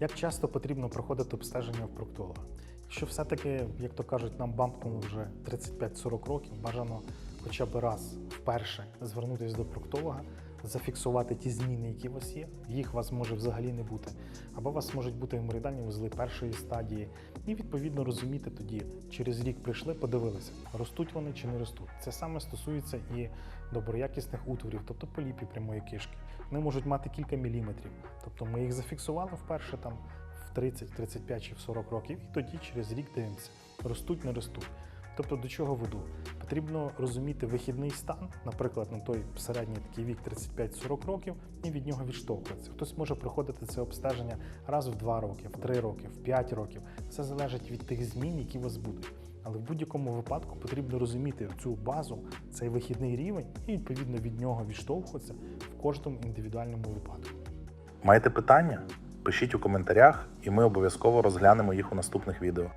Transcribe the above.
Як часто потрібно проходити обстеження в проктолога? Якщо все-таки, як то кажуть, нам бамкнуло вже 35-40 років, бажано хоча б раз вперше звернутися до проктолога, зафіксувати ті зміни, які у вас є. Їх у вас може взагалі не бути. Або у вас можуть бути геморроїдальні вузли першої стадії, і відповідно розуміти тоді, через рік прийшли, подивилися, ростуть вони чи не ростуть. Це саме стосується і доброякісних утворів, тобто поліпів прямої кишки. Вони можуть мати кілька міліметрів. Тобто ми їх зафіксували вперше там в 30, 35 чи в 40 років, і тоді через рік дивимося, ростуть, не ростуть. Тобто до чого веду? Потрібно розуміти вихідний стан, наприклад, на той середній такий вік 35-40 років, і від нього відштовхуватися. Хтось може проходити це обстеження раз в 2 роки, в 3 роки, в 5 років. Все залежить від тих змін, які у вас будуть. Але в будь-якому випадку потрібно розуміти цю базу, цей вихідний рівень, і відповідно від нього відштовхуватися в кожному індивідуальному випадку. Маєте питання? Пишіть у коментарях, і ми обов'язково розглянемо їх у наступних відео.